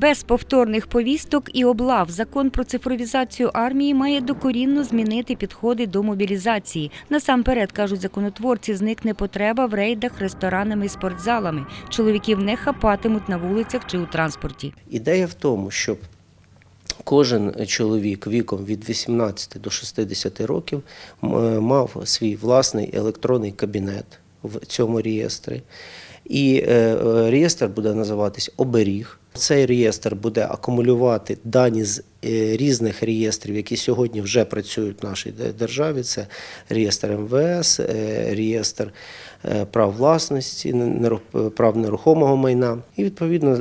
Без повторних повісток і облав закон про цифровізацію армії має докорінно змінити підходи до мобілізації. Насамперед кажуть законотворці, зникне потреба в рейдах ресторанами і спортзалами. Чоловіків не хапатимуть на вулицях чи у транспорті. Ідея в тому, щоб кожен чоловік віком від 18 до 60 років мав свій власний електронний кабінет в цьому реєстрі. І е, е, реєстр буде називатись оберіг. Цей реєстр буде акумулювати дані з е, різних реєстрів, які сьогодні вже працюють в нашій державі. Це реєстр МВС, е, реєстр е, прав власності, прав нерухомого майна. І відповідно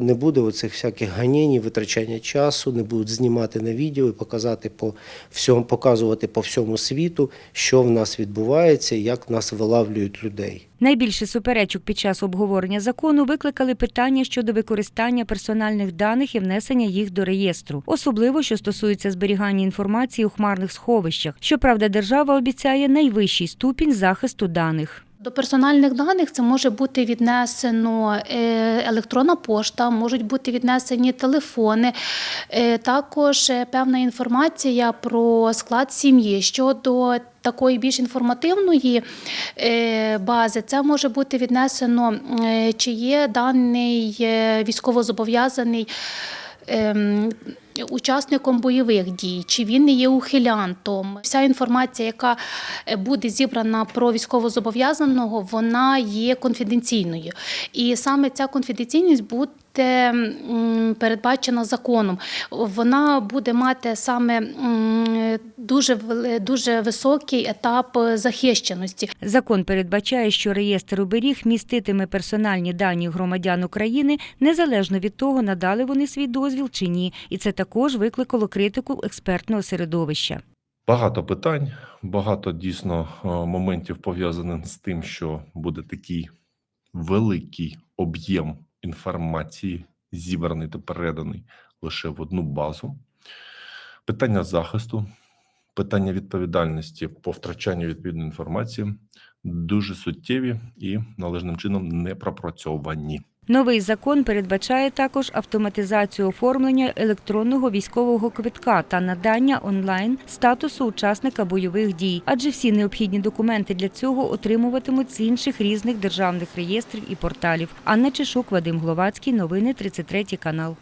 не буде оцих всяких ганінь, витрачання часу, не будуть знімати на відео і показати по всьому, показувати по всьому світу, що в нас відбувається, як в нас вилавлюють людей. Найбільше суперечок під час обговорення закону викликали питання щодо використання персональних даних і внесення їх до реєстру, особливо що стосується зберігання інформації у хмарних сховищах. Щоправда, держава обіцяє найвищий ступінь захисту даних. До персональних даних це може бути віднесено е, електронна пошта, можуть бути віднесені телефони, е, також е, певна інформація про склад сім'ї щодо. Такої більш інформативної бази це може бути віднесено, чи є даний військовозобов'язаний учасником бойових дій, чи він не є ухилянтом. Вся інформація, яка е, буде зібрана про військовозобов'язаного, вона є конфіденційною. І саме ця конфіденційність буде передбачена законом. Вона буде мати саме дуже, дуже високий етап е, захищеності. Закон передбачає, що реєстр оберіг міститиме персональні дані громадян України незалежно від того, надали вони свій дозвіл чи ні, і це також викликало критику експертного середовища. Багато питань, багато дійсно е, моментів пов'язаних з тим, що буде такий великий об'єм інформації, зібраний та переданий лише в одну базу. Питання захисту, питання відповідальності по втрачанню відповідної інформації дуже суттєві і належним чином не пропрацьовані. Новий закон передбачає також автоматизацію оформлення електронного військового квитка та надання онлайн статусу учасника бойових дій, адже всі необхідні документи для цього отримуватимуть з інших різних державних реєстрів і порталів. Анна Чешук, Вадим Гловацький, новини 33 канал.